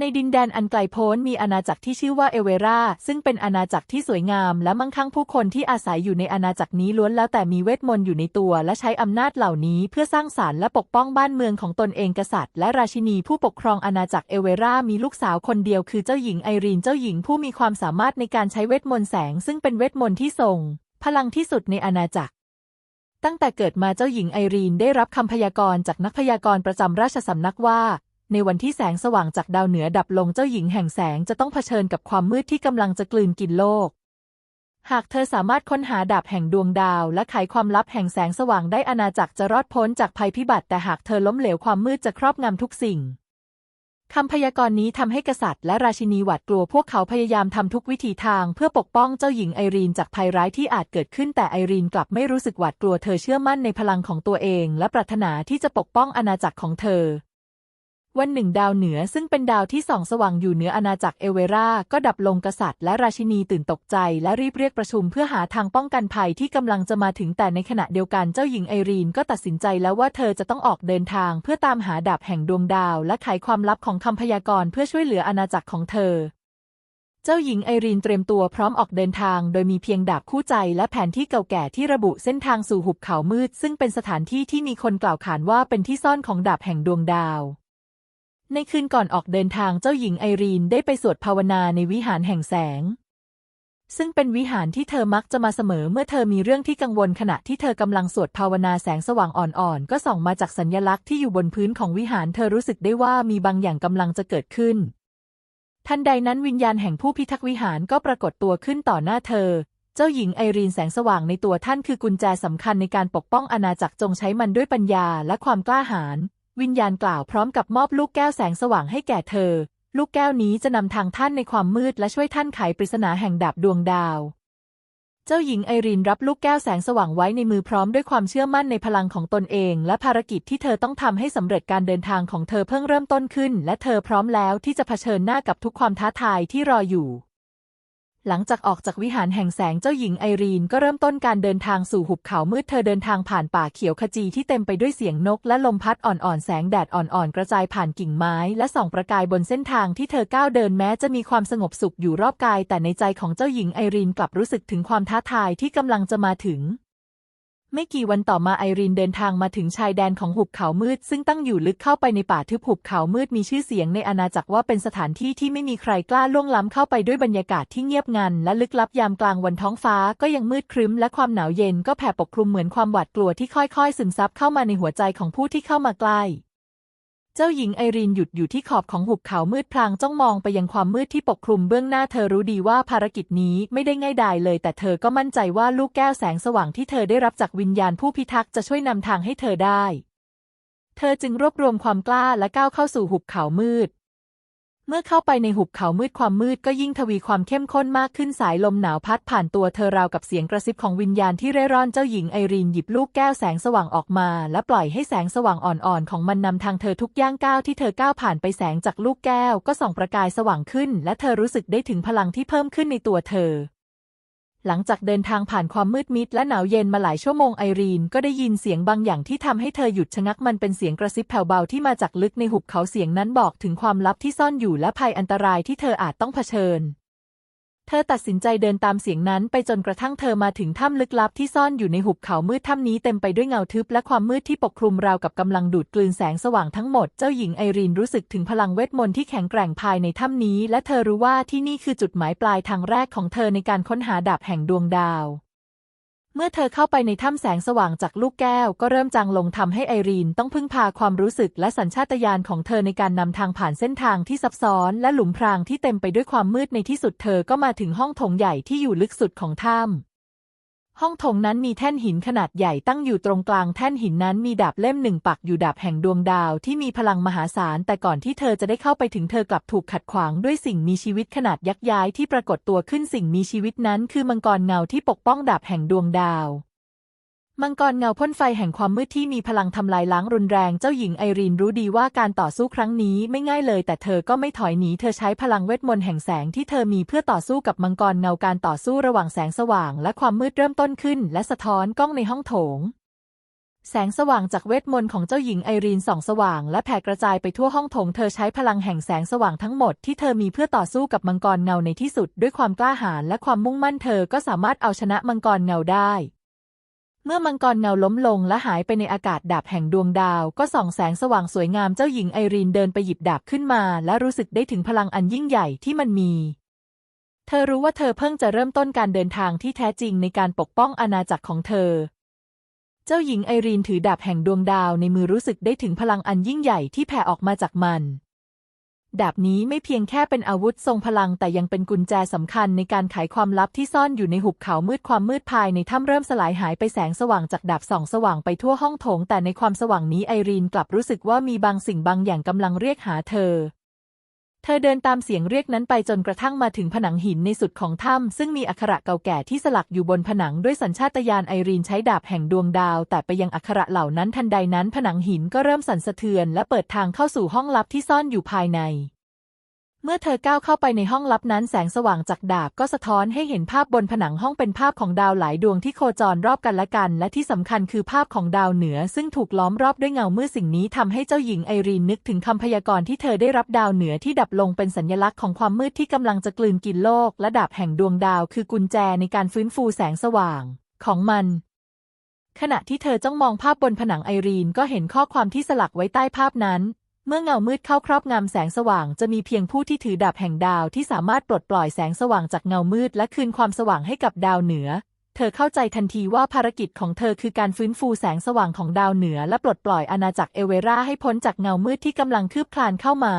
ในดินแดนอันไกลโพ้นมีอาณาจักรที่ชื่อว่าเอเวราซึ่งเป็นอาณาจักรที่สวยงามและมั่งคั่งผู้คนที่อาศัยอยู่ในอาณาจักรนี้ล้วนแล้วแต่มีเวทมนต์อยู่ในตัว และใช้อำนาจเหล่านี้เพื่อสร้างสารรค์และปกป้องบ้านเมืองของตนเองกษัตริย์และราชินีผู้ปกครองอาณาจักรเอเวรามีลูกสาวคนเดียวคือเจ้าหญิงไอรีนเจ้าหญิงผู้มีความสามารถในการใช้เวทมนต์แสง ซึ่งเป็นเวทมนต์ที่ทรง พลังที่สุดในอาณาจักรตั้งแต่เกิดมาเจ้าหญิงไอรีนได้รับคำพยากรณ์จากนักพยากรณ์ประจำราชสำนักว่า ในวันที่แสงสว่างจากดาวเหนือดับลงเจ้าหญิงแห่งแสงจะต้องเผชิญกับความมืดที่กำลังจะกลืนกินโลก หากเธอสามารถค้นหาดาบแห่งดวงดาว และไขความลับแห่งแสงสว่างได้อาณาจักรจะรอดพ้นจากภัยพิบัติ แต่หากเธอล้มเหลวความมืดจะครอบงำทุกสิ่งคำพยากรณ์นี้ทำให้กษัตริย์และราชินีหวาดกลัวพวกเขาพยายามทำทุกวิถีทางเพื่อปกป้องเจ้าหญิงไอรีนจากภัยร้ายที่อาจเกิดขึ้นแต่ไอรีนกลับไม่รู้สึกหวาดกลัวเธอเชื่อมั่นในพลังของตัวเอง และปรารถนาที่จะปกป้องอาณาจักรของเธอ วันหนึ่งดาวเหนือซึ่งเป็นดาวที่ส่องสว่างอยู่เหนืออาณาจักรเอเวรา ก็ดับลงกษัตริย์และราชินีตื่นตกใจและรีบเรียกประชุมเพื่อหาทางป้องกันภัยที่กำลังจะมาถึงแต่ในขณะเดียวกันเจ้าหญิงไอรีนก็ตัดสินใจแล้วว่าเธอจะต้องออกเดินทางเพื่อตามหาดาบแห่งดวงดาว และไขความลับของคำพยากรณ์เพื่อช่วยเหลืออาณาจักรของเธอ เจ้าหญิงไอรีนเตรียมตัวพร้อมออกเดินทาง โดยมีเพียงดาบคู่ใจและแผนที่เก่าแก่ที่ระบุเส้นทางสู่หุบเขามืด ซึ่งเป็นสถานที่ที่มีคนกล่าวขานว่าเป็นที่ซ่อนของดาบแห่งดวงดาว ในคืนก่อนออกเดินทางเจ้าหญิงไอรีนได้ไปสวดภาวนาในวิหารแห่งแสง ซึ่งเป็นวิหารที่เธอมักจะมาเสมอเมื่อเธอมีเรื่องที่กังวลขณะที่เธอกำลังสวดภาวนาแสงสว่างอ่อนๆ ก็ส่องมาจากสัญญลักษณ์ที่อยู่บนพื้นของวิหารเธอรู้สึกได้ว่ามีบางอย่างกำลังจะเกิดขึ้น ทันใดนั้นวิญญาณแห่งผู้พิทักษ์วิหารก็ปรากฏตัวขึ้นต่อหน้าเธอ เจ้าหญิงไอรีนแสงสว่างในตัวท่านคือกุญแจสำคัญในการปกป้องอาณาจักรจงใช้มันด้วยปัญญาและความกล้าหาญ วิญญาณกล่าวพร้อมกับมอบลูกแก้วแสงสว่างให้แก่เธอ ลูกแก้วนี้จะนำทางท่านในความมืดและช่วยท่านไขปริศนาแห่งดาบดวงดาว เจ้าหญิงไอรีนรับลูกแก้วแสงสว่างไว้ในมือพร้อมด้วยความเชื่อมั่นในพลังของตนเอง และภารกิจที่เธอต้องทำให้สำเร็จการเดินทางของเธอเพิ่งเริ่มต้นขึ้น และเธอพร้อมแล้วที่จะเผชิญหน้ากับทุกความท้าทายที่รออยู่ หลังจากออกจากวิหารแห่งแสงเจ้าหญิงไอรีนก็เริ่มต้นการเดินทางสู่หุบเขามืดเธอเดินทางผ่านป่าเขียวขจีที่เต็มไปด้วยเสียงนกและลมพัดอ่อนๆ แสงแดดอ่อนๆ กระจายผ่านกิ่งไม้ และส่องประกายบนเส้นทางที่เธอก้าวเดินแม้จะมีความสงบสุขอยู่รอบกาย แต่ในใจของเจ้าหญิงไอรีนกลับรู้สึกถึงความท้าทายที่กำลังจะมาถึง ไม่กี่วันต่อมาไอรีนเดินทางมาถึงชายแดนของหุบเขามืด ซึ่งตั้งอยู่ลึกเข้าไปในป่าทึบหุบเขามืดมีชื่อเสียงในอาณาจักรว่าเป็นสถานที่ที่ไม่มีใครกล้าล่วงล้ำเข้าไปด้วยบรรยากาศที่เงียบงัน และลึกลับยามกลางวันท้องฟ้าก็ยังมืดครึ้มและความหนาวเย็นก็แผ่ปกคลุมเหมือนความหวาดกลัวที่ค่อยๆ ซึมซับเข้ามาในหัวใจของผู้ที่เข้ามาใกล้ จ้าหญิงไอรีนหยุดอยู่ที่ขอบของหุบเขามืดพลางจ้องมองไปยังความมืดที่ปกคลุมเบื้องหน้าเธอรู้ดีว่าภารกิจนี้ไม่ได้ง่ายดายเลย แต่เธอก็มั่นใจว่าลูกแก้วแสงสว่างที่เธอได้รับจากวิญญาณผู้พิทักษ์จะช่วยนำทางให้เธอได้ เธอจึงรวบรวมความกล้าและก้าวเข้าสู่หุบเขามืด เมื่อเข้าไปในหุบเขามืดความมืดก็ยิ่งทวีความเข้มข้นมากขึ้นสายลมหนาวพัดผ่านตัวเธอราวกับเสียงกระซิบของวิญญาณที่เร่ร่อนเจ้าหญิงไอรีนหยิบลูกแก้วแสงสว่างออกมา และปล่อยให้แสงสว่างอ่อนๆ ของมันนำทางเธอทุกย่างก้าวที่เธอก้าวผ่านไปแสงจากลูกแก้วก็ส่องประกายสว่างขึ้น และเธอรู้สึกได้ถึงพลังที่เพิ่มขึ้นในตัวเธอ หลังจากเดินทางผ่านความมืดมิดและหนาวเย็นมาหลายชั่วโมงไอรีนก็ได้ยินเสียงบางอย่างที่ทำให้เธอหยุดชะงักมันเป็นเสียงกระซิบแผ่วเบาที่มาจากลึกในหุบเขาเสียงนั้นบอกถึงความลับที่ซ่อนอยู่และภัยอันตรายที่เธออาจต้องเผชิญ เธอตัดสินใจเดินตามเสียงนั้นไปจนกระทั่งเธอมาถึงถ้ำลึกลับที่ซ่อนอยู่ในหุบเขามืดถ้ำนี้เต็มไปด้วยเงาทึบและความมืดที่ปกคลุมราวกับกำลังดูดกลืนแสงสว่างทั้งหมด เจ้าหญิงไอรีนรู้สึกถึงพลังเวทมนต์ที่แข็งแกร่งภายในถ้ำนี้ และเธอรู้ว่าที่นี่คือจุดหมายปลายทางแรกของเธอในการค้นหาดาบแห่งดวงดาว เมื่อเธอเข้าไปในถ้ำแสงสว่างจากลูกแก้ว ก็เริ่มจางลงทำให้ไอรีนต้องพึ่งพาความรู้สึกและสัญชาตญาณของเธอในการนำทางผ่านเส้นทางที่ซับซ้อนและหลุมพรางที่เต็มไปด้วยความมืดในที่สุดเธอก็มาถึงห้องโถงใหญ่ที่อยู่ลึกสุดของถ้ำ ห้องโถงนั้นมีแท่นหินขนาดใหญ่ตั้งอยู่ตรงกลางแท่นหินนั้นมีดาบเล่มหนึ่งปักอยู่ดาบแห่งดวงดาวที่มีพลังมหาศาล แต่ก่อนที่เธอจะได้เข้าไปถึงเธอกลับถูกขัดขวางด้วยสิ่งมีชีวิตขนาดยักษ์ย้ายที่ปรากฏตัวขึ้นสิ่งมีชีวิตนั้นคือมังกรเงาที่ปกป้องดาบแห่งดวงดาว มังกรเงาพ่นไฟแห่งความมืดที่มีพลังทำลายล้างรุนแรงเจ้าหญิงไอรีนรู้ดีว่าการต่อสู้ครั้งนี้ไม่ง่ายเลย แต่เธอก็ไม่ถอยหนีเธอใช้พลังเวทมนต์แห่งแสงที่เธอมีเพื่อต่อสู้กับมังกรเงาการต่อสู้ระหว่างแสงสว่างและความมืดเริ่มต้นขึ้น และสะท้อนกล้องในห้องโถง แสงสว่างจากเวทมนต์ของเจ้าหญิงไอรีนส่องสว่างและแผ่กระจายไปทั่วห้องโถงเธอใช้พลังแห่งแสงสว่างทั้งหมดที่เธอมีเพื่อต่อสู้กับมังกรเงาในที่สุด ด้วยความกล้าหาญและความมุ่งมั่นเธอก็สามารถเอาชนะมังกรเงาได้ เมื่อมังกรเงาล้มลงและหายไปในอากาศดาบแห่งดวงดาว ก็ส่องแสงสว่างสวยงามเจ้าหญิงไอรีนเดินไปหยิบดาบขึ้นมา และรู้สึกได้ถึงพลังอันยิ่งใหญ่ที่มันมี เธอรู้ว่าเธอเพิ่งจะเริ่มต้นการเดินทางที่แท้จริงในการปกป้องอาณาจักรของเธอ เจ้าหญิงไอรีนถือดาบแห่งดวงดาวในมือรู้สึกได้ถึงพลังอันยิ่งใหญ่ที่แผ่ออกมาจากมัน ดาบนี้ไม่เพียงแค่เป็นอาวุธทรงพลังแต่ยังเป็นกุญแจสำคัญในการไขความลับที่ซ่อนอยู่ในหุบเขามืดความมืดภายในถ้ำเริ่มสลายหายไปแสงสว่างจากดาบส่องสว่างไปทั่วห้องโถง แต่ในความสว่างนี้ไอรีนกลับรู้สึกว่ามีบางสิ่งบางอย่างกำลังเรียกหาเธอ เธอเดินตามเสียงเรียกนั้นไปจนกระทั่งมาถึงผนังหินในสุดของถ้ำซึ่งมีอักขระเก่าแก่ที่สลักอยู่บนผนังด้วยสัญชาตญาณไอรีนใช้ดาบแห่งดวงดาว แต่ไปยังอักขระเหล่านั้นทันใดนั้นผนังหินก็เริ่มสั่นสะเทือนและเปิดทางเข้าสู่ห้องลับที่ซ่อนอยู่ภายใน เมื่อเธอก้าวเข้าไปในห้องลับนั้นแสงสว่างจากดาบก็สะท้อนให้เห็นภาพบนผนังห้องเป็นภาพของดาวหลายดวงที่โคจรรอบกันและกัน และที่สำคัญคือภาพของดาวเหนือ ซึ่งถูกล้อมรอบด้วยเงามืดสิ่งนี้ทำให้เจ้าหญิงไอรีนนึกถึงคำพยากรณ์ที่เธอได้รับดาวเหนือที่ดับลงเป็นสัญลักษณ์ของความมืดที่กำลังจะกลืนกินโลก และดาบแห่งดวงดาว คือกุญแจในการฟื้นฟูแสงสว่าง ของมันขณะที่เธอจ้องมองภาพบนผนังไอรีนก็เห็นข้อความที่สลักไว้ใต้ภาพนั้น เมื่อเงามืดเข้าครอบงำแสงสว่างจะมีเพียงผู้ที่ถือดาบแห่งดาวที่สามารถปลดปล่อยแสงสว่างจากเงามืดและคืนความสว่างให้กับดาวเหนือ เธอเข้าใจทันทีว่าภารกิจของเธอคือการฟื้นฟูแสงสว่างของดาวเหนือและปลดปล่อยอาณาจักรเอเวราให้พ้นจากเงามืดที่กำลังคืบคลานเข้ามา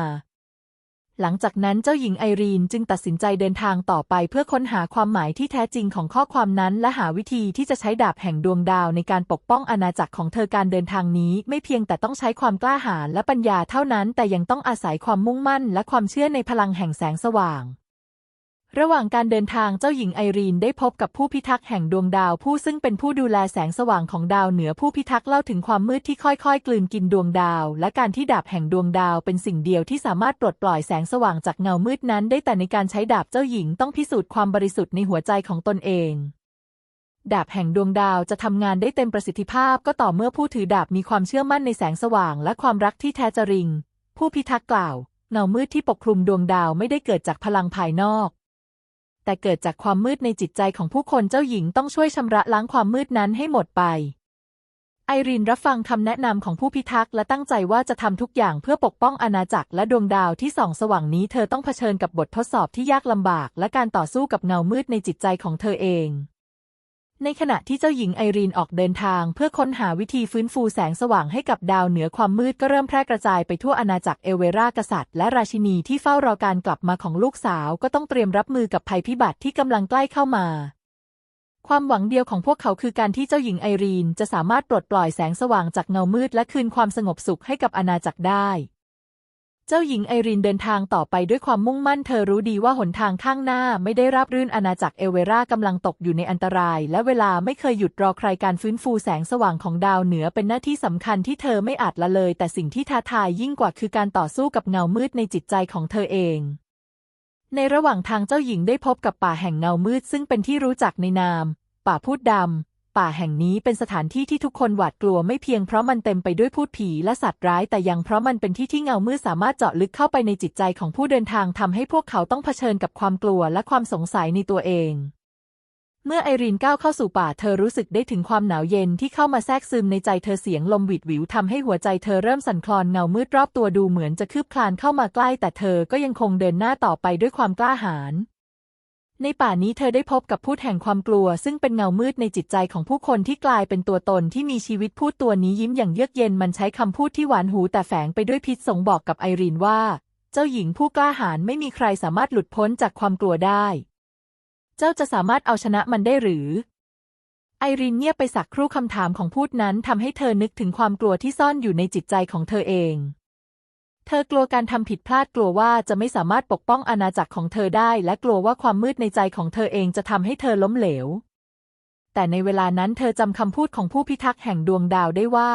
หลังจากนั้นเจ้าหญิงไอรีนจึงตัดสินใจเดินทางต่อไปเพื่อค้นหาความหมายที่แท้จริงของข้อความนั้นและหาวิธีที่จะใช้ดาบแห่งดวงดาวในการปกป้องอาณาจักรของเธอการเดินทางนี้ ไม่เพียงแต่ต้องใช้ความกล้าหาญและปัญญาเท่านั้น แต่ยังต้องอาศัยความมุ่งมั่นและความเชื่อในพลังแห่งแสงสว่าง ระหว่างการเดินทางเจ้าหญิงไอรีนได้พบกับผู้พิทักษ์แห่งดวงดาวผู้ซึ่งเป็นผู้ดูแลแสงสว่างของดาวเหนือผู้พิทักษ์เล่าถึงความมืดที่ค่อยๆ กลืนกินดวงดาว และการที่ดาบแห่งดวงดาวเป็นสิ่งเดียวที่สามารถปลดปล่อยแสงสว่างจากเงามืดนั้นได้แต่ในการใช้ดาบเจ้าหญิงต้องพิสูจน์ความบริสุทธิ์ในหัวใจของตนเองดาบแห่งดวงดาวจะทำงานได้เต็มประสิทธิภาพก็ต่อเมื่อผู้ถือดาบมีความเชื่อมั่นในแสงสว่างและความรักที่แท้จริง ผู้พิทักษ์กล่าว เงามืดที่ปกคลุมดวงดาวไม่ได้เกิดจากพลังภายนอก แต่เกิดจากความมืดในจิตใจของผู้คนเจ้าหญิงต้องช่วยชำระล้างความมืดนั้นให้หมดไป ไอรีนรับฟังคำแนะนำของผู้พิทักษ์และตั้งใจว่าจะทำทุกอย่างเพื่อปกป้องอาณาจักรและดวงดาวที่ส่องสว่างนี้เธอต้องเผชิญกับบททดสอบที่ยากลำบากและการต่อสู้กับเงามืดในจิตใจของเธอเอง ในขณะที่เจ้าหญิงไอรีนออกเดินทาง เพื่อค้นหาวิธีฟื้นฟูแสงสว่างให้กับดาวเหนือความมืดก็เริ่มแพร่กระจายไปทั่วอาณาจักรเอเวรากษัตริย์และราชินีที่เฝ้ารอการกลับมาของลูกสาวก็ต้องเตรียมรับมือกับภัยพิบัติที่กำลังใกล้เข้ามา ความหวังเดียวของพวกเขาคือการที่เจ้าหญิงไอรีนจะสามารถปลดปล่อยแสงสว่างจากเงามืดและคืนความสงบสุขให้กับอาณาจักรได้ จ้าหญิงไอรีนเดินทางต่อไปด้วยความมุ่งมั่นเธอรู้ดีว่าหนทางข้างหน้าไม่ได้ราบรื่นอาณาจักรเอเวรากำลังตกอยู่ในอันตราย และเวลาไม่เคยหยุดรอใครการฟื้นฟูแสงสว่างของดาวเหนือเป็นหน้าที่สำคัญที่เธอไม่อาจละเลย แต่สิ่งที่ท้าทายยิ่งกว่าคือการต่อสู้กับเงามืดในจิตใจของเธอเอง ในระหว่างทางเจ้าหญิงได้พบกับป่าแห่งเงามืดซึ่งเป็นที่รู้จักในนาม ป่าพูดดำ ป่าแห่งนี้เป็นสถานที่ที่ทุกคนหวาดกลัวไม่เพียงเพราะมันเต็มไปด้วยพูดผีและสัตว์ร้าย แต่ยังเพราะมันเป็นที่ที่เงามืดสามารถเจาะลึกเข้าไปในจิตใจของผู้เดินทางทำให้พวกเขาต้องเผชิญกับความกลัวและความสงสัยในตัวเอง เมื่อไอรีนก้าวเข้าสู่ป่าเธอรู้สึกได้ถึงความหนาวเย็นที่เข้ามาแทรกซึมในใจเธอเสียงลมหวิดหวิวทำให้หัวใจเธอเริ่มสั่นคลอนเงามืดรอบตัวดูเหมือนจะคืบคลานเข้ามาใกล้ แต่เธอก็ยังคงเดินหน้าต่อไปด้วยความกล้าหาญ ในป่านี้เธอได้พบกับพูดแห่งความกลัว ซึ่งเป็นเงามืดในจิตใจของผู้คนที่กลายเป็นตัวตนที่มีชีวิตพูดตัวนี้ยิ้มอย่างเยือกเย็นมันใช้คำพูดที่หวานหูแต่แฝงไปด้วยพิษสงบอกกับไอรีนว่า เจ้าหญิงผู้กล้าหาญไม่มีใครสามารถหลุดพ้นจากความกลัวได้ เจ้าจะสามารถเอาชนะมันได้หรือ ไอรีนเงียบไปสักครู่คำถามของพูดนั้นทำให้เธอนึกถึงความกลัวที่ซ่อนอยู่ในจิตใจของเธอเอง เธอกลัวการทำผิดพลาดกลัวว่าจะไม่สามารถปกป้องอาณาจักรของเธอได้และกลัวว่าความมืดในใจของเธอเองจะทำให้เธอล้มเหลว แต่ในเวลานั้นเธอจำคำพูดของผู้พิทักษ์แห่งดวงดาวได้ว่า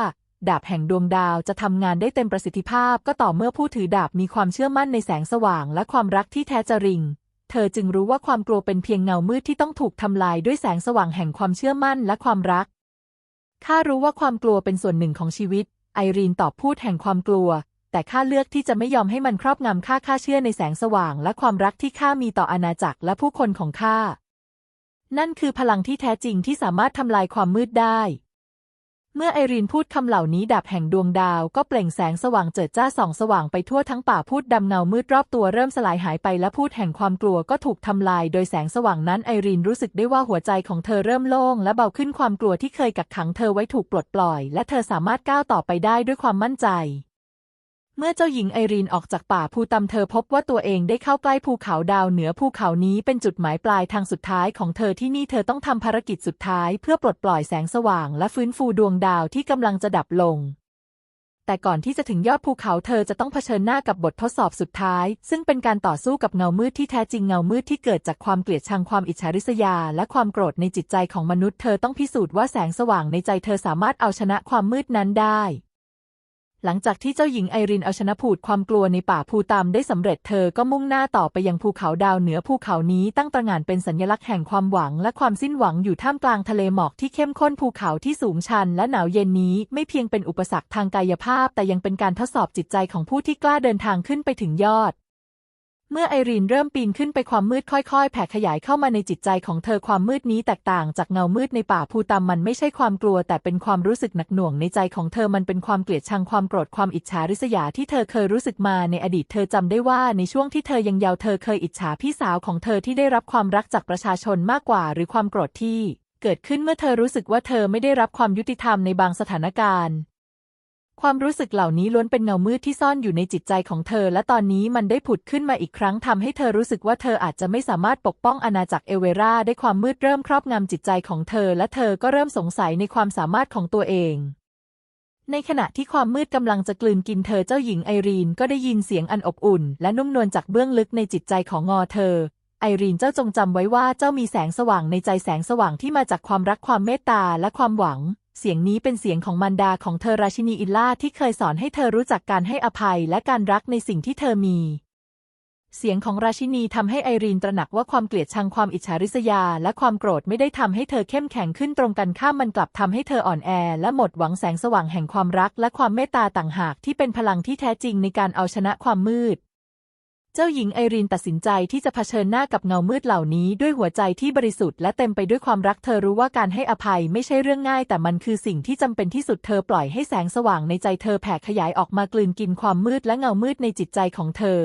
ดาบแห่งดวงดาวจะทำงานได้เต็มประสิทธิภาพ ก็ต่อเมื่อผู้ถือดาบมีความเชื่อมั่นในแสงสว่างและความรักที่แท้จริง เธอจึงรู้ว่าความกลัวเป็นเพียงเงามืดที่ต้องถูกทำลายด้วยแสงสว่างแห่งความเชื่อมั่นและความรักข้ารู้ว่าความกลัวเป็นส่วนหนึ่งของชีวิต ไอรีนตอบพูดแห่งความกลัว แต่ข้าเลือกที่จะไม่ยอมให้มันครอบงำข้าข้าเชื่อในแสงสว่างและความรักที่ข้ามีต่ออาณาจักรและผู้คนของข้า นั่นคือพลังที่แท้จริงที่สามารถทำลายความมืดได้ เมื่อไอรีนพูดคำเหล่านี้ดับแห่งดวงดาวก็เปล่งแสงสว่างเจิดจ้าส่องสว่างไปทั่วทั้งป่าพูดดำเงามืดรอบตัวเริ่มสลายหายไปและพูดแห่งความกลัวก็ถูกทำลาย โดยแสงสว่างนั้นไอรีนรู้สึกได้ว่าหัวใจของเธอเริ่มโล่งและเบาขึ้นความกลัวที่เคยกักขังเธอไว้ถูกปลดปล่อย และเธอสามารถก้าวต่อไปได้ด้วยความมั่นใจ เมื่อเจ้าหญิงไอรีนออกจากป่าภูตำเธอพบว่าตัวเองได้เข้าใกล้ภูเขาดาวเหนือภูเขานี้เป็นจุดหมายปลายทางสุดท้ายของเธอที่นี่เธอต้องทำภารกิจสุดท้ายเพื่อปลดปล่อยแสงสว่างและฟื้นฟูดวงดาวที่กำลังจะดับลง แต่ก่อนที่จะถึงยอดภูเขาเธอจะต้องเผชิญหน้ากับบททดสอบสุดท้าย ซึ่งเป็นการต่อสู้กับเงามืดที่แท้จริงเงามืดที่เกิดจากความเกลียดชังความอิจฉาริษยา และความโกรธในจิตใจของมนุษย์เธอต้องพิสูจน์ว่าแสงสว่างในใจเธอสามารถเอาชนะความมืดนั้นได้ หลังจากที่เจ้าหญิงไอรินเอาชนะผูดความกลัวในป่าภูตามได้สำเร็จเธอก็มุ่งหน้าต่อไปยังภูเขาดาวเหนือภูเขานี้ตั้งตระหง่านเป็นสัญลักษณ์แห่งความหวังและความสิ้นหวังอยู่ท่ามกลางทะเลหมอกที่เข้มข้นภูเขาที่สูงชันและหนาวเย็นนี้ไม่เพียงเป็นอุปสรรคทางกายภาพ แต่ยังเป็นการทดสอบจิตใจของผู้ที่กล้าเดินทางขึ้นไปถึงยอด เมื่อไอรีนเริ่มปีนขึ้นไปความมืดค่อยๆ แผ่ขยายเข้ามาในจิตใจของเธอความมืดนี้แตกต่างจากเงามืดในป่าภูตามมันไม่ใช่ความกลัว แต่เป็นความรู้สึกหนักหน่วงในใจของเธอมันเป็นความเกลียดชังความโกรธความอิจฉาริษยาที่เธอเคยรู้สึกมาในอดีตเธอจำได้ว่าในช่วงที่เธอยังเยาว์เธอเคยอิจฉาพี่สาวของเธอที่ได้รับความรักจากประชาชนมากกว่า หรือความโกรธที่ เกิดขึ้นเมื่อเธอรู้สึกว่าเธอไม่ได้รับความยุติธรรมในบางสถานการณ์ ความรู้สึกเหล่านี้ล้วนเป็นเงามืดที่ซ่อนอยู่ในจิตใจของเธอ และตอนนี้มันได้ผุดขึ้นมาอีกครั้งทำให้เธอรู้สึกว่าเธออาจจะไม่สามารถปกป้องอาณาจักรเอเวราได้ความมืดเริ่มครอบงำจิตใจของเธอ และเธอก็เริ่มสงสัยในความสามารถของตัวเอง ในขณะที่ความมืดกำลังจะกลืนกินเธอเจ้าหญิงไอรีนก็ได้ยินเสียงอันอบอุ่น และนุ่มนวลจากเบื้องลึกในจิตใจของงอเธอไอรีนเจ้าจงจำไว้ว่าเจ้ามีแสงสว่างในใจแสงสว่างที่มาจากความรักความเมตตาและความหวัง เสียงนี้เป็นเสียงของมารดาของเธอราชินีอิลล่าที่เคยสอนให้เธอรู้จักการให้อภัยและการรักในสิ่งที่เธอมี เสียงของราชินีทำให้ไอรีนตระหนักว่าความเกลียดชังความอิจฉาริษยา และความโกรธไม่ได้ทำให้เธอเข้มแข็งขึ้นตรงกันข้ามมันกลับทำให้เธออ่อนแอ และหมดหวังแสงสว่างแห่งความรัก และความเมตตาต่างหากที่เป็นพลังที่แท้จริงในการเอาชนะความมืด เจ้าหญิงไอรีนตัดสินใจที่จะเผชิญหน้ากับเงามืดเหล่านี้ด้วยหัวใจที่บริสุทธิ์และเต็มไปด้วยความรักเธอรู้ว่าการให้อภัยไม่ใช่เรื่องง่าย แต่มันคือสิ่งที่จำเป็นที่สุดเธอปล่อยให้แสงสว่างในใจเธอแผ่ขยายออกมากลืนกินความมืดและเงามืดในจิตใจของเธอ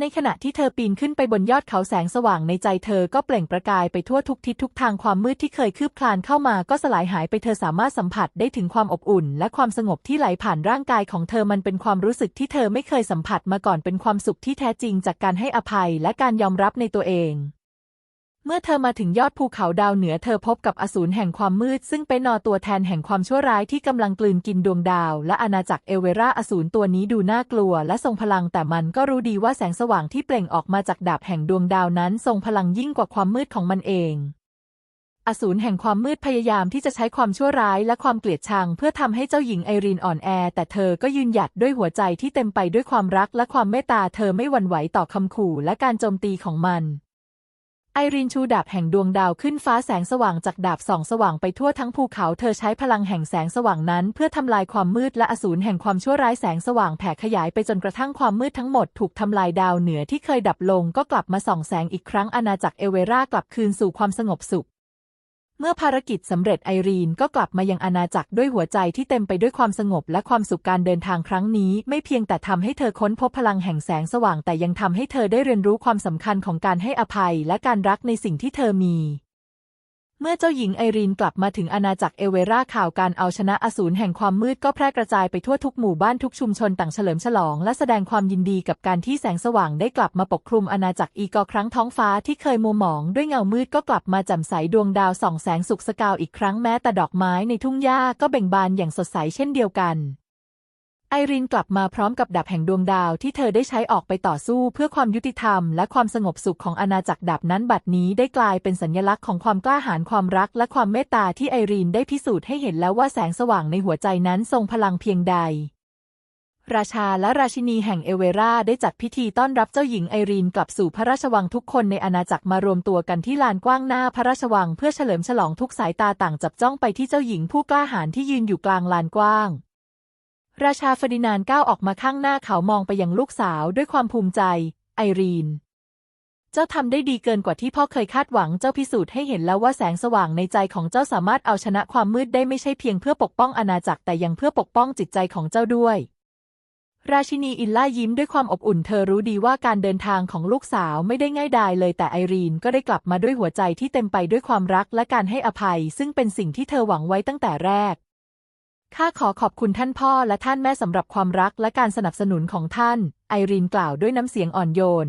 ในขณะที่เธอปีนขึ้นไปบนยอดเขาแสงสว่างในใจเธอก็เปล่งประกายไปทั่วทุกทิศทุกทางความมืดที่เคยคืบคลานเข้ามาก็สลายหายไปเธอสามารถสัมผัสได้ถึงความอบอุ่น และความสงบที่ไหลผ่านร่างกายของเธอมันเป็นความรู้สึกที่เธอไม่เคยสัมผัสมาก่อนเป็นความสุขที่แท้จริงจากการให้อภัยและการยอมรับในตัวเอง เมื่อเธอมาถึงยอดภูเขาดาวเหนือเธอพบกับอสูรแห่งความมืด ซึ่งเป็นนอตัวแทนแห่งความชั่วร้ายที่กำลังกลืนกินดวงดาว และอาณาจักรเอเวราอสูรตัวนี้ดูน่ากลัว และทรงพลังแต่มันก็รู้ดีว่าแสงสว่างที่เปล่งออกมาจากดาบแห่งดวงดาวนั้น ทรงพลังยิ่งกว่าความมืดของมันเองอสูรแห่งความมืดพยายามที่จะใช้ความชั่วร้ายและความเกลียดชัง เพื่อทำให้เจ้าหญิงไอรีนอ่อนแอ แต่เธอก็ยืนหยัดด้วยหัวใจที่เต็มไปด้วยความรักและความเมตตาเธอไม่หวั่นไหวต่อคำขู่และการโจมตีของมัน ไอรีนชูดาบแห่งดวงดาวขึ้นฟ้าแสงสว่างจากดาบส่องสว่างไปทั่วทั้งภูเขาเธอใช้พลังแห่งแสงสว่างนั้น เพื่อทำลายความมืดและอสูรแห่งความชั่วร้ายแสงสว่างแผ่ขยายไปจนกระทั่งความมืดทั้งหมดถูกทำลายดาวเหนือที่เคยดับลงก็กลับมาส่องแสงอีกครั้งอาณาจักรเอเวรากลับคืนสู่ความสงบสุข เมื่อภารกิจสำเร็จไอรีนก็กลับมายังอาณาจักรด้วยหัวใจที่เต็มไปด้วยความสงบและความสุขการเดินทางครั้งนี้ ไม่เพียงแต่ทำให้เธอค้นพบพลังแห่งแสงสว่างแต่ยังทำให้เธอได้เรียนรู้ความสำคัญของการให้อภัยและการรักในสิ่งที่เธอมี เมื่อเจ้าหญิงไอรีนกลับมาถึงอาณาจักรเอเวราข่าวการเอาชนะอสูรแห่งความมืดก็แพร่กระจายไปทั่วทุกหมู่บ้านทุกชุมชนต่างเฉลิมฉลอง และแสดงความยินดีกับการที่แสงสว่างได้กลับมาปกคลุมอาณาจักรอีกอครั้งท้องฟ้าที่เคยมัวหมองด้วยเงามืดก็กลับมาแจ่มใสดวงดาวส่องแสงสุกสกาวอีกครั้งแม้แต่ดอกไม้ในทุ่งหญ้าก็เบ่งบานอย่างสดใสเช่นเดียวกัน ไอรินกลับมาพร้อมกับดาบแห่งดวงดาวที่เธอได้ใช้ออกไปต่อสู้เพื่อความยุติธรรมและความสงบสุขของอาณาจักรดาบนั้นบัดนี้ได้กลายเป็นสัญลักษณ์ของความกล้าหาญความรักและความเมตตาที่ไอรีนได้พิสูจน์ให้เห็นแล้วว่าแสงสว่างในหัวใจนั้นทรงพลังเพียงใด ราชาและราชินีแห่งเอเวราได้จัดพิธีต้อนรับเจ้าหญิงไอรีนกลับสู่พระราชวังทุกคนในอาณาจักรมารวมตัวกันที่ลานกว้างหน้าพระราชวังเพื่อเฉลิมฉลองทุกสายตาต่างจับจ้องไปที่เจ้าหญิงผู้กล้าหาญที่ยืนอยู่กลางลานกว้าง ราชาเฟอร์ดินานก้าวออกมาข้างหน้าเขามองไปยังลูกสาวด้วยความภูมิใจ ไอรีน เจ้าทำได้ดีเกินกว่าที่พ่อเคยคาดหวังเจ้าพิสูจน์ให้เห็นแล้วว่าแสงสว่างในใจของเจ้าสามารถเอาชนะความมืดได้ไม่ใช่เพียงเพื่อปกป้องอาณาจักรแต่ยังเพื่อปกป้องจิตใจของเจ้าด้วย ราชินีอิลล่ายิ้มด้วยความอบอุ่นเธอรู้ดีว่าการเดินทางของลูกสาวไม่ได้ง่ายดายเลยแต่ไอรีนก็ได้กลับมาด้วยหัวใจที่เต็มไปด้วยความรักและการให้อภัย ซึ่งเป็นสิ่งที่เธอหวังไว้ตั้งแต่แรก ข้าขอขอบคุณท่านพ่อและท่านแม่สำหรับความรักและการสนับสนุนของท่าน ไอรีนกล่าวด้วยน้ำเสียงอ่อนโยน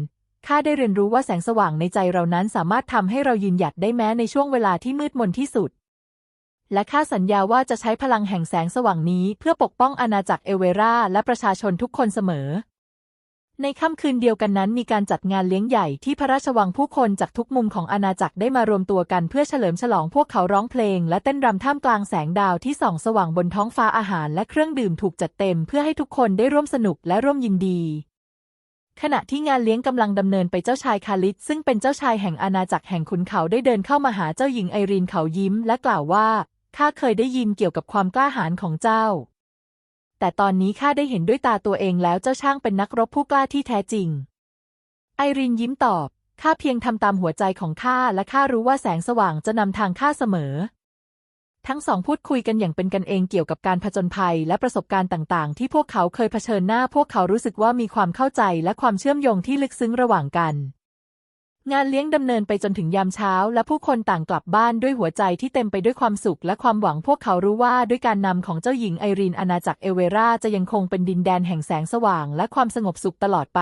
ข้าได้เรียนรู้ว่าแสงสว่างในใจเรานั้นสามารถทำให้เรายืนหยัดได้แม้ในช่วงเวลาที่มืดมนที่สุด และข้าสัญญาว่าจะใช้พลังแห่งแสงสว่างนี้ เพื่อปกป้องอาณาจักรเอเวราและประชาชนทุกคนเสมอ ในค่ำคืนเดียวกันนั้นมีการจัดงานเลี้ยงใหญ่ที่พระราชวังผู้คนจากทุกมุมของอาณาจักรได้มารวมตัวกันเพื่อเฉลิมฉลองพวกเขาร้องเพลง และเต้นรำท่ามกลางแสงดาวที่ส่องสว่างบนท้องฟ้าอาหารและเครื่องดื่มถูกจัดเต็มเพื่อให้ทุกคนได้ร่วมสนุกและร่วมยินดี ขณะที่งานเลี้ยงกำลังดำเนินไปเจ้าชายคาลิสซึ่งเป็นเจ้าชายแห่งอาณาจักรแห่งขุนเขาได้เดินเข้ามาหาเจ้าหญิงไอรีนเขายิ้ม และกล่าวว่าข้าเคยได้ยินเกี่ยวกับความกล้าหาญของเจ้า แต่ตอนนี้ข้าได้เห็นด้วยตาตัวเองแล้วเจ้าช่างเป็นนักรบผู้กล้าที่แท้จริง ไอรินยิ้มตอบ ข้าเพียงทำตามหัวใจของข้าและข้ารู้ว่าแสงสว่างจะนำทางข้าเสมอ ทั้งสองพูดคุยกันอย่างเป็นกันเองเกี่ยวกับการผจญภัยและประสบการณ์ต่างๆ ที่พวกเขาเคยเผชิญหน้าพวกเขารู้สึกว่ามีความเข้าใจและความเชื่อมโยงที่ลึกซึ้งระหว่างกัน งานเลี้ยงดำเนินไปจนถึงยามเช้า และผู้คนต่างกลับบ้านด้วยหัวใจที่เต็มไปด้วยความสุขและความหวังพวกเขารู้ว่าด้วยการนำของเจ้าหญิงไอรีนอาณาจักรเอเวราจะยังคงเป็นดินแดนแห่งแสงสว่างและความสงบสุขตลอดไป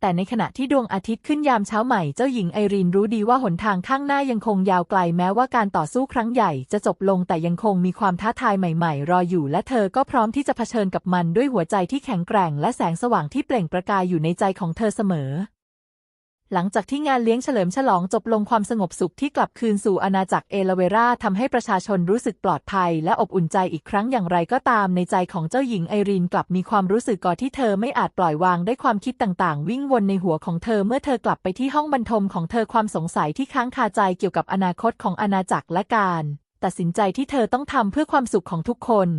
แต่ในขณะที่ดวงอาทิตย์ขึ้นยามเช้าใหม่เจ้าหญิงไอรีนรู้ดีว่าหนทางข้างหน้ายังคงยาวไกลแม้ว่าการต่อสู้ครั้งใหญ่จะจบลงแต่ยังคงมีความท้าทายใหม่ ๆ รออยู่ และเธอก็พร้อมที่จะเผชิญกับมันด้วยหัวใจที่แข็งแกร่ง และแสงสว่างที่เปล่งประกายอยู่ในใจของเธอเสมอ หลังจากที่งานเลี้ยงเฉลิมฉลองจบลงความสงบสุขที่กลับคืนสู่อาณาจักรเอลเวราทำให้ประชาชนรู้สึกปลอดภัยและอบอุ่นใจอีกครั้งอย่างไรก็ตามในใจของเจ้าหญิงไอรีนกลับมีความรู้สึกก่อนที่เธอไม่อาจปล่อยวางได้ความคิดต่างๆ วิ่งวนในหัวของเธอเมื่อเธอกลับไปที่ห้องบรรทมของเธอความสงสัยที่ค้างคาใจเกี่ยวกับอนาคตของอาณาจักรและการ ตัดสินใจที่เธอต้องทำเพื่อความสุขของทุกคน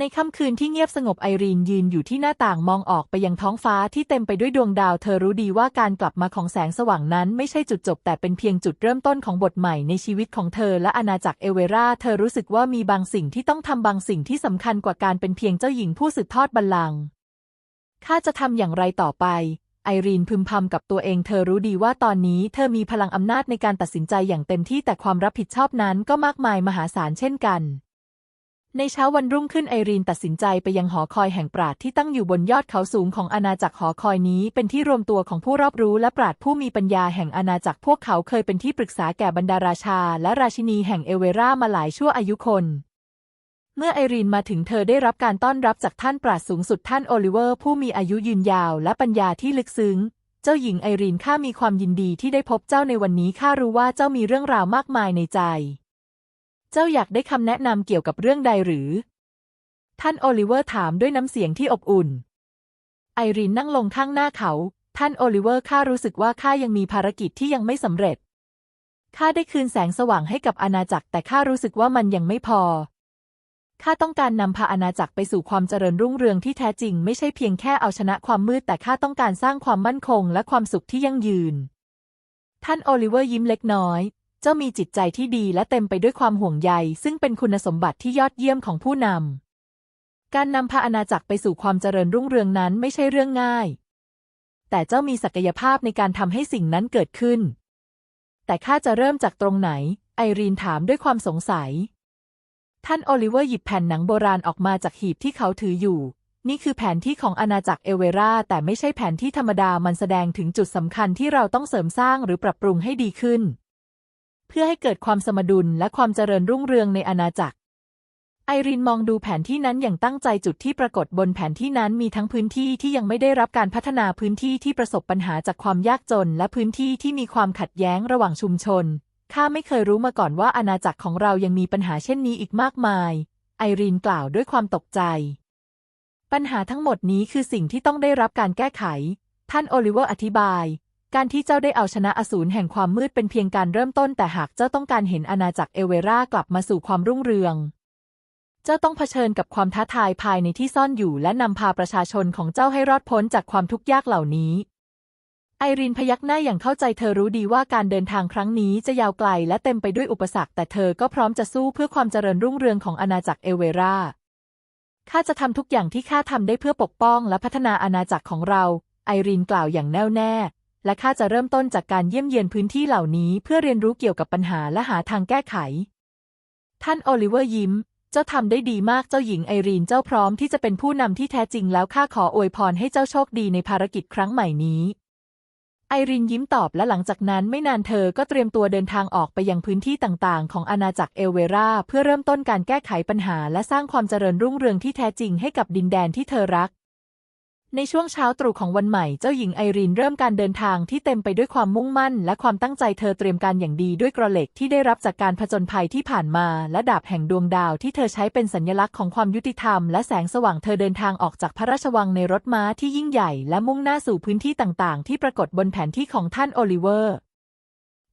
ในค่ำคืนที่เงียบสงบไอรีนยืนอยู่ที่หน้าต่างมองออกไปยังท้องฟ้าที่เต็มไปด้วยดวงดาว เธอรู้ดีว่าการกลับมาของแสงสว่างนั้นไม่ใช่จุดจบ แต่เป็นเพียงจุดเริ่มต้นของบทใหม่ในชีวิตของเธอและอาณาจักรเอเวรา เธอรู้สึกว่ามีบางสิ่งที่ต้องทำบางสิ่งที่สำคัญกว่าการเป็นเพียงเจ้าหญิงผู้สืบทอดบัลลังก์ข้าจะทำอย่างไรต่อไปไอรีนพึมพำกับตัวเองเธอรู้ดีว่าตอนนี้เธอมีพลังอำนาจในการตัดสินใจอย่างเต็มที่แต่ความรับผิดชอบนั้นก็มากมายมหาศาลเช่นกัน ในเช้าวันรุ่งขึ้นไอรีนตัดสินใจไปยังหอคอยแห่งปราดที่ตั้งอยู่บนยอดเขาสูงของอาณาจักรหอคอยนี้ เป็นที่รวมตัวของผู้รอบรู้และปราดผู้มีปัญญาแห่งอาณาจักรพวกเขาเคยเป็นที่ปรึกษาแก่บรรดาราชา และราชินีแห่งเอเวรามาหลายชั่วอายุคน เมื่อไอรีนมาถึงเธอได้รับการต้อนรับจากท่านปราดสูงสุดท่านโอลิเวอร์ ผู้มีอายุยืนยาวและปัญญาที่ลึกซึ้ง เจ้าหญิงไอรีนข้ามีความยินดีที่ได้พบเจ้าในวันนี้ข้ารู้ว่าเจ้ามีเรื่องราวมากมายในใจ จ้าอยากได้คำแนะนำเกี่ยวกับเรื่องใดหรือ ท่านโอลิเวอร์ถามด้วยน้ำเสียงที่อบอุ่น ไอรีนนั่งลงข้างหน้าเขา ท่านโอลิเวอร์ข้ารู้สึกว่าข้ายังมีภารกิจที่ยังไม่สำเร็จข้าได้คืนแสงสว่างให้กับอาณาจักรแต่ข้ารู้สึกว่ามันยังไม่พอข้าต้องการนำพาอาณาจักรไปสู่ความเจริญรุ่งเรืองที่แท้จริง ไม่ใช่เพียงแค่เอาชนะความมืด แต่ข้าต้องการสร้างความมั่นคงและความสุขที่ยั่งยืน ท่านโอลิเวอร์ยิ้มเล็กน้อย เจ้ามีจิตใจที่ดีและเต็มไปด้วยความห่วงใย ซึ่งเป็นคุณสมบัติที่ยอดเยี่ยมของผู้นำ การนำพาอาณาจักรไปสู่ความเจริญรุ่งเรืองนั้นไม่ใช่เรื่องง่าย แต่เจ้ามีศักยภาพในการทำให้สิ่งนั้นเกิดขึ้น แต่ข้าจะเริ่มจากตรงไหน ไอรีนถามด้วยความสงสัย ท่านโอลิเวอร์หยิบแผ่นหนังโบราณออกมาจากหีบที่เขาถืออยู่นี่คือแผนที่ของอาณาจักรเอเวราแต่ไม่ใช่แผนที่ธรรมดามันแสดงถึงจุดสำคัญที่เราต้องเสริมสร้างหรือปรับปรุงให้ดีขึ้น เพื่อให้เกิดความสมดุลและความเจริญรุ่งเรืองในอาณาจักร ไอรินมองดูแผนที่นั้นอย่างตั้งใจจุดที่ปรากฏบนแผนที่นั้นมีทั้งพื้นที่ที่ยังไม่ได้รับการพัฒนาพื้นที่ที่ประสบปัญหาจากความยากจน และพื้นที่ที่มีความขัดแย้งระหว่างชุมชน ข้าไม่เคยรู้มาก่อนว่าอาณาจักรของเรายังมีปัญหาเช่นนี้อีกมากมาย ไอรีนกล่าวด้วยความตกใจ ปัญหาทั้งหมดนี้คือสิ่งที่ต้องได้รับการแก้ไข ท่านโอลิเวอร์อธิบาย การที่เจ้าได้เอาชนะอสูรแห่งความมืดเป็นเพียงการเริ่มต้น แต่หากเจ้าต้องการเห็นอาณาจักรเอเวรากลับมาสู่ความรุ่งเรือง เจ้าต้องเผชิญกับความท้าทายภายในที่ซ่อนอยู่ และนำพาประชาชนของเจ้าให้รอดพ้นจากความทุกข์ยากเหล่านี้ ไอรินพยักหน้าอย่างเข้าใจเธอรู้ดีว่าการเดินทางครั้งนี้จะยาวไกลและเต็มไปด้วยอุปสรรค แต่เธอก็พร้อมจะสู้เพื่อความเจริญรุ่งเรืองของอาณาจักรเอเวราข้าจะทำทุกอย่างที่ข้าทำได้เพื่อปกป้องและพัฒนาอาณาจักรของเรา ไอรินกล่าวอย่างแน่วแน่ และข้าจะเริ่มต้นจากการเยี่ยมเยียนพื้นที่เหล่านี้เพื่อเรียนรู้เกี่ยวกับปัญหาและหาทางแก้ไข ท่านโอลิเวอร์ยิ้ม เจ้าทำได้ดีมากเจ้าหญิงไอรีนเจ้าพร้อมที่จะเป็นผู้นำที่แท้จริงแล้วข้าขออวยพรให้เจ้าโชคดีในภารกิจครั้งใหม่นี้ ไอรินยิ้มตอบและหลังจากนั้นไม่นานเธอก็เตรียมตัวเดินทางออกไปยังพื้นที่ต่างๆ ของอาณาจักรเอลเวราเพื่อเริ่มต้นการแก้ไขปัญหาและสร้างความเจริญรุ่งเรืองที่แท้จริงให้กับดินแดนที่เธอรัก ในช่วงเช้าตรู่ของวันใหม่เจ้าหญิงไอรินเริ่มการเดินทางที่เต็มไปด้วยความมุ่งมั่น และความตั้งใจเธอเตรียมการอย่างดีด้วยกระเหล็กที่ได้รับจากการผจญภัยที่ผ่านมา และดาบแห่งดวงดาวที่เธอใช้เป็นสัญลักษณ์ของความยุติธรรม และแสงสว่างเธอเดินทางออกจากพระราชวังในรถม้าที่ยิ่งใหญ่ และมุ่งหน้าสู่พื้นที่ต่างๆ ที่ปรากฏบนแผนที่ของท่านโอลิเวอร์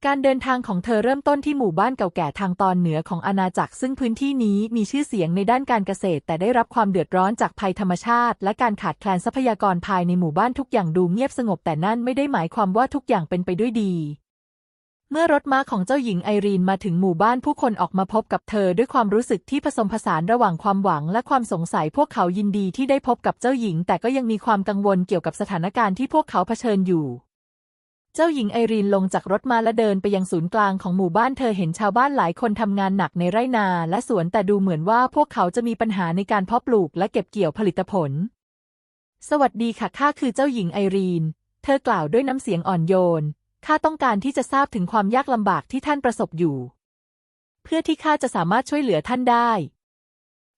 การเดินทางของเธอเริ่มต้นที่หมู่บ้านเก่าแก่ทางตอนเหนือของอาณาจักร ซึ่งพื้นที่นี้มีชื่อเสียงในด้านการเกษตร แต่ได้รับความเดือดร้อนจากภัยธรรมชาติ และการขาดแคลนทรัพยากรภายในหมู่บ้านทุกอย่างดูเงียบสงบแต่นั่นไม่ได้หมายความว่าทุกอย่างเป็นไปด้วยดี เมื่อรถม้าของเจ้าหญิงไอรีนมาถึงหมู่บ้านผู้คนออกมาพบกับเธอด้วยความรู้สึกที่ผสมผสานระหว่างความหวังและความสงสัยพวกเขายินดีที่ได้พบกับเจ้าหญิง แต่ก็ยังมีความกังวลเกี่ยวกับสถานการณ์ที่พวกเขาเผชิญอยู่ เจ้าหญิงไอรีนลงจากรถมาและเดินไปยังศูนย์กลางของหมู่บ้านเธอเห็นชาวบ้านหลายคนทำงานหนักในไร่นาและสวนแต่ดูเหมือนว่าพวกเขาจะมีปัญหาในการเพาะปลูกและเก็บเกี่ยวผลิตผล สวัสดีค่ะข้าคือเจ้าหญิงไอรีน เธอกล่าวด้วยน้ำเสียงอ่อนโยนข้าต้องการที่จะทราบถึงความยากลำบากที่ท่านประสบอยู่ เพื่อที่ข้าจะสามารถช่วยเหลือท่านได้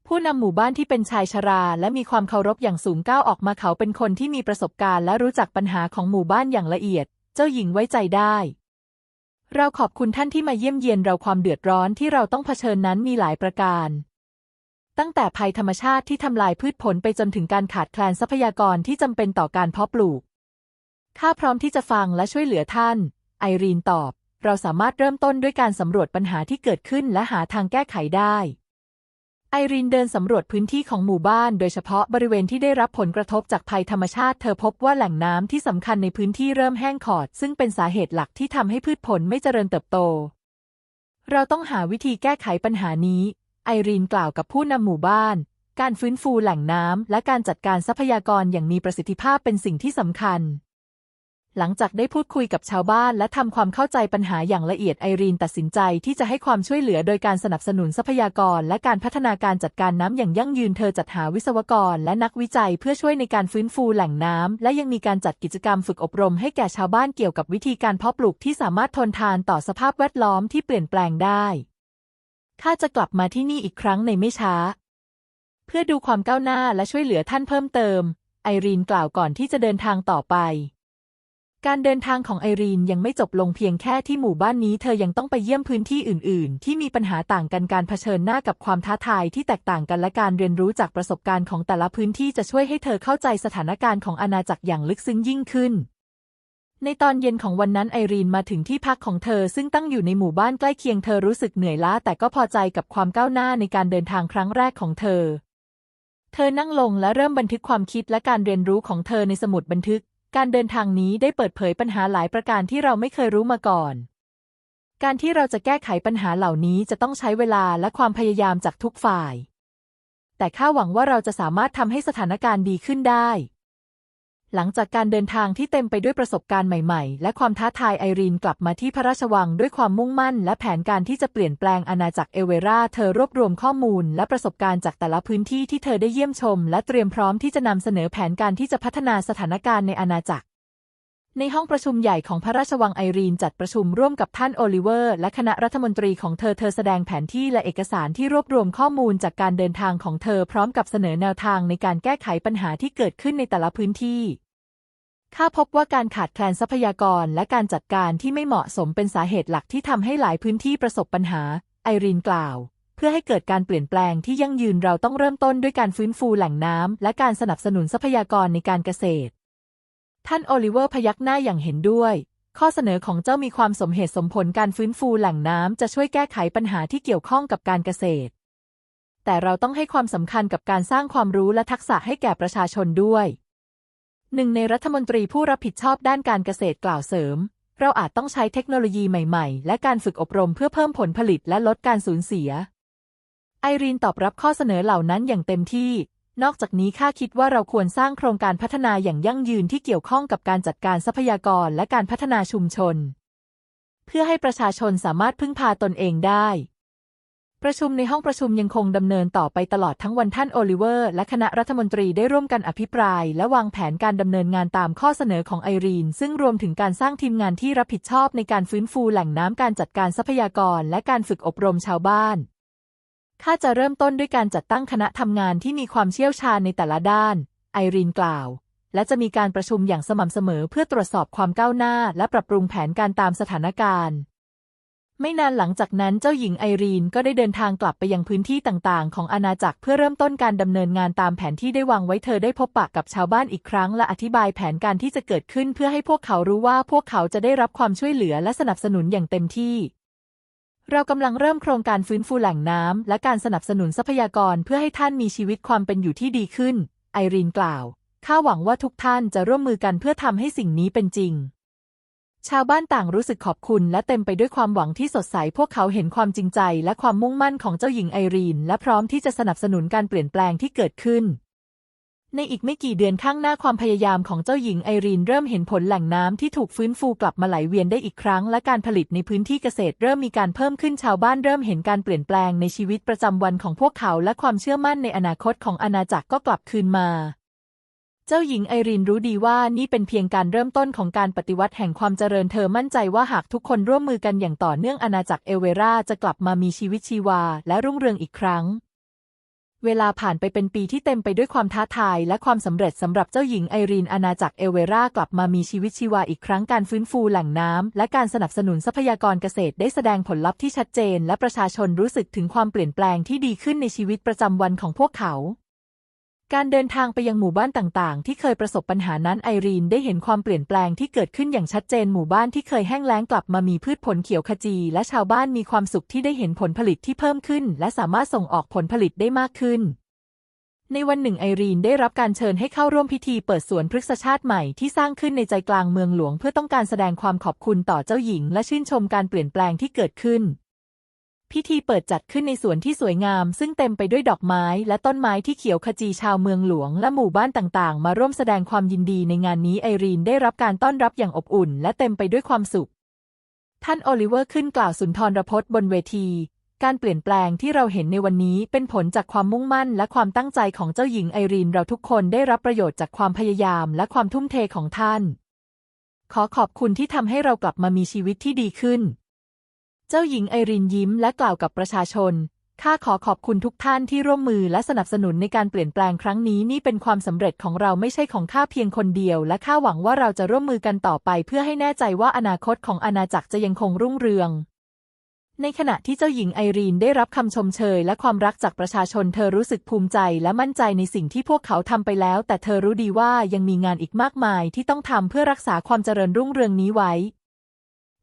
ผู้นำหมู่บ้านที่เป็นชายชรา และมีความเคารพอย่างสูงก้าวออกมาเขาเป็นคนที่มีประสบการณ์และรู้จักปัญหาของหมู่บ้านอย่างละเอียด เจ้าหญิงไว้ใจได้ เราขอบคุณท่านที่มาเยี่ยมเยียนเราความเดือดร้อนที่เราต้องเผชิญนั้นมีหลายประการ ตั้งแต่ภัยธรรมชาติที่ทำลายพืชผลไปจนถึงการขาดแคลนทรัพยากรที่จำเป็นต่อการเพาะปลูก ข้าพร้อมที่จะฟังและช่วยเหลือท่าน ไอรีนตอบ เราสามารถเริ่มต้นด้วยการสำรวจปัญหาที่เกิดขึ้นและหาทางแก้ไขได้ ไอรีนเดินสำรวจพื้นที่ของหมู่บ้านโดยเฉพาะบริเวณที่ได้รับผลกระทบจากภัยธรรมชาติ เธอพบว่าแหล่งน้ำที่สำคัญในพื้นที่เริ่มแห้งขอด ซึ่งเป็นสาเหตุหลักที่ทำให้พืชผลไม่เจริญเติบโต เราต้องหาวิธีแก้ไขปัญหานี้ ไอรีนกล่าวกับผู้นำหมู่บ้าน การฟื้นฟูแหล่งน้ำและการจัดการทรัพยากรอย่างมีประสิทธิภาพเป็นสิ่งที่สำคัญ หลังจากได้พูดคุยกับชาวบ้านและทำความเข้าใจปัญหาอย่างละเอียดไอรีนตัดสินใจที่จะให้ความช่วยเหลือโดยการสนับสนุนทรัพยากร และการพัฒนาการจัดการน้ำอย่างยั่งยืนเธอจัดหาวิศวกร และนักวิจัยเพื่อช่วยในการฟื้นฟูแหล่งน้ำและยังมีการจัดกิจกรรมฝึกอบรมให้แก่ชาวบ้านเกี่ยวกับวิธีการเพาะปลูกที่สามารถทนทานต่อสภาพแวดล้อมที่เปลี่ยนแปลงได้ข้าจะกลับมาที่นี่อีกครั้งในไม่ช้า เพื่อดูความก้าวหน้าและช่วยเหลือท่านเพิ่มเติม ไอรีนกล่าวก่อนที่จะเดินทางต่อไป การเดินทางของไอรีนยังไม่จบลงเพียงแค่ที่หมู่บ้านนี้เธอยังต้องไปเยี่ยมพื้นที่อื่น ๆ ที่มีปัญหาต่างกันการเผชิญหน้ากับความท้าทายที่แตกต่างกันและการเรียนรู้จากประสบการณ์ของแต่ละพื้นที่จะช่วยให้เธอเข้าใจสถานการณ์ของอาณาจักรอย่างลึกซึ้งยิ่งขึ้น ในตอนเย็นของวันนั้นไอรีนมาถึงที่พักของเธอซึ่งตั้งอยู่ในหมู่บ้านใกล้เคียงเธอรู้สึกเหนื่อยล้าแต่ก็พอใจกับความก้าวหน้าในการเดินทางครั้งแรกของเธอ เธอนั่งลงและเริ่มบันทึกความคิดและการเรียนรู้ของเธอในสมุดบันทึก การเดินทางนี้ได้เปิดเผยปัญหาหลายประการที่เราไม่เคยรู้มาก่อน การที่เราจะแก้ไขปัญหาเหล่านี้จะต้องใช้เวลาและความพยายามจากทุกฝ่าย แต่ข้าหวังว่าเราจะสามารถทำให้สถานการณ์ดีขึ้นได้ หลังจากการเดินทางที่เต็มไปด้วยประสบการณ์ใหม่ๆ และความท้าทายไอรีนกลับมาที่พระราชวังด้วยความมุ่งมั่น และแผนการที่จะเปลี่ยนแปลงอาณาจักรเอเวราเธอรวบรวมข้อมูล และประสบการณ์จากแต่ละพื้นที่ที่เธอได้เยี่ยมชม และเตรียมพร้อมที่จะนำเสนอแผนการที่จะพัฒนาสถานการณ์ในอาณาจักร ในห้องประชุมใหญ่ของพระราชวังไอรีนจัดประชุมร่วมกับท่านโอลิเวอร์ และคณะรัฐมนตรีของเธอเธอแสดงแผนที่และเอกสารที่รวบรวมข้อมูลจากการเดินทางของเธอพร้อมกับเสนอแนวทางในการแก้ไขปัญหาที่เกิดขึ้นในแต่ละพื้นที่ข้าพบว่าการขาดแคลนทรัพยากรและการจัดการที่ไม่เหมาะสมเป็นสาเหตุหลักที่ทำให้หลายพื้นที่ประสบปัญหา ไอรีนกล่าว เพื่อให้เกิดการเปลี่ยนแปลงที่ยั่งยืนเราต้องเริ่มต้นด้วยการฟื้นฟูแหล่งน้ำและการสนับสนุนทรัพยากรในการเกษตร ท่านโอลิเวอร์พยักหน้าอย่างเห็นด้วย ข้อเสนอของเจ้ามีความสมเหตุสมผลการฟื้นฟูแหล่งน้ำจะช่วยแก้ไขปัญหาที่เกี่ยวข้องกับการเกษตร แต่เราต้องให้ความสำคัญกับการสร้างความรู้และทักษะให้แก่ประชาชนด้วยหนึ่งในรัฐมนตรีผู้รับผิดชอบด้านการเกษตรกล่าวเสริม เราอาจต้องใช้เทคโนโลยีใหม่ๆ และการฝึกอบรมเพื่อเพิ่มผลผลิตและลดการสูญเสีย ไอรีนตอบรับข้อเสนอเหล่านั้นอย่างเต็มที่ นอกจากนี้ข้าคิดว่าเราควรสร้างโครงการพัฒนาอย่างยั่งยืนที่เกี่ยวข้องกับการจัดการทรัพยากรและการพัฒนาชุมชน เพื่อให้ประชาชนสามารถพึ่งพาตนเองได้ ประชุมในห้องประชุมยังคงดำเนินต่อไปตลอดทั้งวันท่านโอลิเวอร์ และคณะรัฐมนตรีได้ร่วมกันอภิปราย และวางแผนการดำเนินงานตามข้อเสนอของไอรีน ซึ่งรวมถึงการสร้างทีมงานที่รับผิดชอบในการฟื้นฟูแหล่งน้ำการจัดการทรัพยากร และการฝึกอบรมชาวบ้าน ข้าจะเริ่มต้นด้วยการจัดตั้งคณะทำงานที่มีความเชี่ยวชาญในแต่ละด้าน ไอรีนกล่าว และจะมีการประชุมอย่างสม่ำเสมอเพื่อตรวจสอบความก้าวหน้า และปรับปรุงแผนการตามสถานการณ์ ไม่นานหลังจากนั้นเจ้าหญิงไอรีนก็ได้เดินทางกลับไปยังพื้นที่ต่างๆ ของอาณาจักรเพื่อเริ่มต้นการดำเนินงานตามแผนที่ได้วางไว้เธอได้พบปะกับชาวบ้านอีกครั้ง และอธิบายแผนการที่จะเกิดขึ้นเพื่อให้พวกเขารู้ว่าพวกเขาจะได้รับความช่วยเหลือและสนับสนุนอย่างเต็มที่ เรากำลังเริ่มโครงการฟื้นฟูแหล่งน้ำและการสนับสนุนทรัพยากรเพื่อให้ท่านมีชีวิตความเป็นอยู่ที่ดีขึ้น ไอรีนกล่าว ข้าหวังว่าทุกท่านจะร่วมมือกันเพื่อทำให้สิ่งนี้เป็นจริง ชาวบ้านต่างรู้สึกขอบคุณและเต็มไปด้วยความหวังที่สดใส พวกเขาเห็นความจริงใจและความมุ่งมั่นของเจ้าหญิงไอรีน และพร้อมที่จะสนับสนุนการเปลี่ยนแปลงที่เกิดขึ้น ในอีกไม่กี่เดือนข้างหน้าความพยายามของเจ้าหญิงไอรีนเริ่มเห็นผลแหล่งน้ำที่ถูกฟื้นฟูกลับมาไหลเวียนได้อีกครั้ง และการผลิตในพื้นที่เกษตรเริ่มมีการเพิ่มขึ้นชาวบ้านเริ่มเห็นการเปลี่ยนแปลงในชีวิตประจำวันของพวกเขา และความเชื่อมั่นในอนาคตของอาณาจักรก็กลับคืนมา เจ้าหญิงไอรีนรู้ดีว่านี่เป็นเพียงการเริ่มต้นของการปฏิวัติแห่งความเจริญเธอมั่นใจว่าหากทุกคนร่วมมือกันอย่างต่อเนื่องอาณาจักรเอเวราจะกลับมามีชีวิตชีวา และรุ่งเรืองอีกครั้ง เวลาผ่านไปเป็นปีที่เต็มไปด้วยความท้าทายและความสำเร็จสำหรับเจ้าหญิงไอรีนอาณาจักรเอเวรากลับมามีชีวิตชีวาอีกครั้งการฟื้นฟูแหล่งน้ำและการสนับสนุนทรัพยากรเกษตรได้แสดงผลลัพธ์ที่ชัดเจน และประชาชนรู้สึกถึงความเปลี่ยนแปลงที่ดีขึ้นในชีวิตประจำวันของพวกเขา การเดินทางไปยังหมู่บ้านต่างๆ ที่เคยประสบปัญหานั้นไอรีนได้เห็นความเปลี่ยนแปลงที่เกิดขึ้นอย่างชัดเจนหมู่บ้านที่เคยแห้งแล้งกลับมามีพืชผลเขียวขจี และชาวบ้านมีความสุขที่ได้เห็นผลผลิตที่เพิ่มขึ้น และสามารถส่งออกผลผลิตได้มากขึ้น ในวันหนึ่งไอรีนได้รับการเชิญให้เข้าร่วมพิธีเปิดสวนพฤกษชาติใหม่ที่สร้างขึ้นในใจกลางเมืองหลวง เพื่อต้องการแสดงความขอบคุณต่อเจ้าหญิง และชื่นชมการเปลี่ยนแปลงที่เกิดขึ้น พิธีเปิดจัดขึ้นในสวนที่สวยงาม ซึ่งเต็มไปด้วยดอกไม้และต้นไม้ที่เขียวขจีชาวเมืองหลวงและหมู่บ้านต่างๆ มาร่วมแสดงความยินดีในงานนี้ไอรีนได้รับการต้อนรับอย่างอบอุ่น และเต็มไปด้วยความสุข ท่านโอลิเวอร์ขึ้นกล่าวสุนทรพจน์บนเวที การเปลี่ยนแปลงที่เราเห็นในวันนี้เป็นผลจากความมุ่งมั่น และความตั้งใจของเจ้าหญิงไอรีนเราทุกคนได้รับประโยชน์จากความพยายาม และความทุ่มเทของท่าน ขอขอบคุณที่ทำให้เรากลับมามีชีวิตที่ดีขึ้น เจ้าหญิงไอรินยิ้มและกล่าวกับประชาชน ข้าขอขอบคุณทุกท่านที่ร่วมมือและสนับสนุนในการเปลี่ยนแปลงครั้งนี้นี่เป็นความสำเร็จของเราไม่ใช่ของข้าเพียงคนเดียว และข้าหวังว่าเราจะร่วมมือกันต่อไป เพื่อให้แน่ใจว่าอนาคตของอาณาจักรจะยังคงรุ่งเรือง ในขณะที่เจ้าหญิงไอรีนได้รับคำชมเชยและความรักจากประชาชนเธอรู้สึกภูมิใจและมั่นใจในสิ่งที่พวกเขาทำไปแล้ว แต่เธอรู้ดีว่ายังมีงานอีกมากมายที่ต้องทำเพื่อรักษาความเจริญรุ่งเรืองนี้ไว้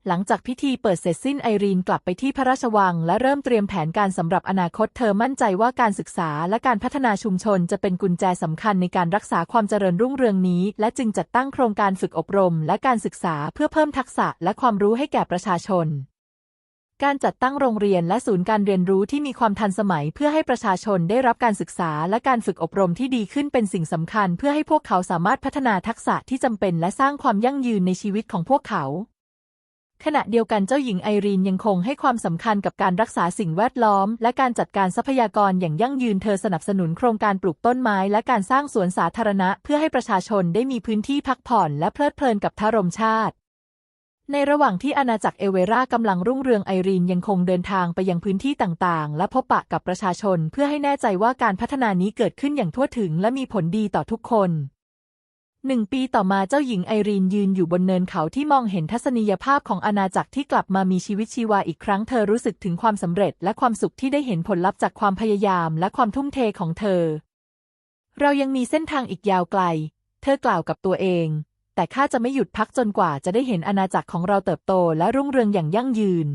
หลังจากพิธีเปิดเสร็จสิ้นไอรีนกลับไปที่พระราชวัง และเริ่มเตรียมแผนการสำหรับอนาคตเธอมั่นใจว่าการศึกษาและการพัฒนาชุมชนจะเป็นกุญแจสำคัญในการรักษาความเจริญรุ่งเรืองนี้ และจึงจัดตั้งโครงการฝึกอบรม และการศึกษาเพื่อเพิ่มทักษะและความรู้ให้แก่ประชาชน การจัดตั้งโรงเรียนและศูนย์การเรียนรู้ที่มีความทันสมัย เพื่อให้ประชาชนได้รับการศึกษาและการฝึกอบรมที่ดีขึ้นเป็นสิ่งสำคัญ เพื่อให้พวกเขาสามารถพัฒนาทักษะที่จำเป็น และสร้างความยั่งยืนในชีวิตของพวกเขา ขณะเดียวกันเจ้าหญิงไอรีนยังคงให้ความสำคัญกับการรักษาสิ่งแวดล้อม และการจัดการทรัพยากรอย่างยั่งยืนเธอสนับสนุนโครงการปลูกต้นไม้ และการสร้างสวนสาธารณะ เพื่อให้ประชาชนได้มีพื้นที่พักผ่อน และเพลิดเพลินกับทารมชาติ ในระหว่างที่อาณาจักรเอเวรากำลังรุ่งเรืองไอรีนยังคงเดินทางไปยังพื้นที่ต่างๆ และพบปะกับประชาชน เพื่อให้แน่ใจว่าการพัฒนานี้เกิดขึ้นอย่างทั่วถึง และมีผลดีต่อทุกคน หนึ่งปีต่อมาเจ้าหญิงไอรีนยืนอยู่บนเนินเขาที่มองเห็นทัศนียภาพของอาณาจักรที่กลับมามีชีวิตชีวาอีกครั้งเธอรู้สึกถึงความสำเร็จและความสุขที่ได้เห็นผลลัพธ์จากความพยายามและความทุ่มเทของเธอ เรายังมีเส้นทางอีกยาวไกล เธอกล่าวกับตัวเอง แต่ข้าจะไม่หยุดพักจนกว่าจะได้เห็นอาณาจักรของเราเติบโตและรุ่งเรืองอย่างยั่งยืน